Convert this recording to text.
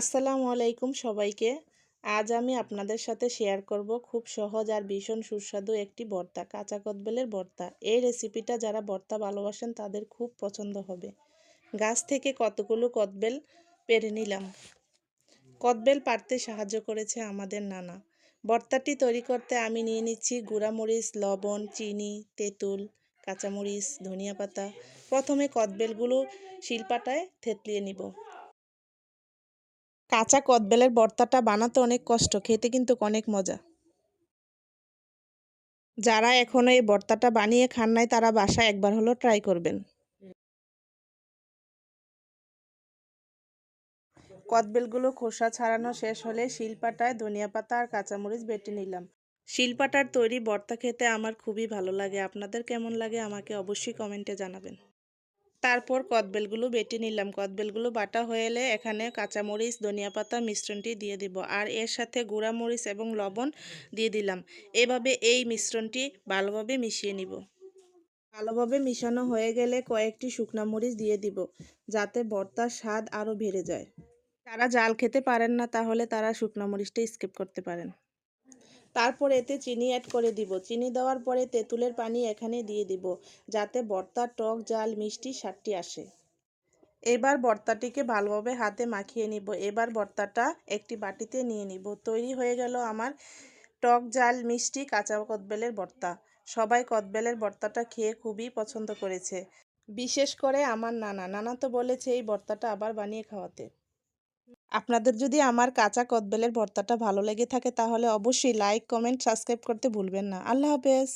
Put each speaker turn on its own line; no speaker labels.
আসসালামু আলাইকুম সবাইকে। আজ আমি আপনাদের সাথে শেয়ার করব খুব সহজ আর ভীষণ সুস্বাদু একটি ভর্তা, কাঁচা কদবেলের ভর্তা। এই রেসিপিটা যারা ভর্তা ভালোবাসেন তাদের খুব পছন্দ হবে। গাছ থেকে কতগুলো কদবেল পেরে নিলাম? কদবেল পারতে সাহায্য করেছে আমাদের নানা। ভর্তাটি তৈরি করতে আমি নিয়ে নিচ্ছি গুঁড়ামরিচ, লবণ, চিনি, তেঁতুল, কাঁচামরিচ, ধনিয়া পাতা। প্রথমে কদবেলগুলো শিলপাটায় থেতলিয়ে নিব। কাঁচা কদবেলের ভর্তাটা বানাতে অনেক কষ্ট, খেতে কিন্তু অনেক মজা। যারা এখনও এই ভর্তাটা বানিয়ে খান নাই, তারা বাসায় একবার হলো ট্রাই করবেন। কদবেলগুলো খোসা ছাড়ানো শেষ হলে শিলপাটায় ধনিয়া পাতা আর কাঁচামরিচ বেটে নিলাম। শিলপাটার তৈরি ভর্তা খেতে আমার খুবই ভালো লাগে। আপনাদের কেমন লাগে আমাকে অবশ্যই কমেন্টে জানাবেন। তারপর কদবেলগুলো বেটে নিলাম। কদবেলগুলো বাটা হয়ে এলে এখানে কাঁচামরিচ ধনিয়া পাতা মিশ্রণটি দিয়ে দিব আর এর সাথে গুঁড়া মরিচ এবং লবণ দিয়ে দিলাম। এভাবে এই মিশ্রণটি ভালোভাবে মিশিয়ে নিব। ভালোভাবে মিশানো হয়ে গেলে কয়েকটি শুকনা মরিচ দিয়ে দিব যাতে ভর্তার স্বাদ আরও বেড়ে যায়। তারা জাল খেতে পারেন না তাহলে তারা শুকনো মরিচটা স্কিপ করতে পারেন। তারপর এতে চিনি অ্যাড করে দিব। চিনি দেওয়ার পরে তেঁতুলের পানি এখানে দিয়ে দিব, যাতে ভর্তার টক, জাল, মিষ্টি স্বাদটি আসে। এবার ভর্তাটিকে ভালোভাবে হাতে মাখিয়ে নিব। এবার ভর্তাটা একটি বাটিতে নিয়ে নিব। তৈরি হয়ে গেল আমার টক, জাল, মিষ্টি কাঁচা কদবেলের ভর্তা সবাই কদবেলের ভর্তাটা খেয়ে খুবই পছন্দ করেছে। বিশেষ করে আমার নানা। নানা তো বলেছে এই ভর্তাটা আবার বানিয়ে খাওয়াতে। আপনাদের যদি আমার কাঁচা কদবেলের ভর্তাটা ভালো লেগে থাকে তাহলে অবশ্যই লাইক কমেন্ট সাবস্ক্রাইব করতে ভুলবেন না। আল্লাহ হাফেজ।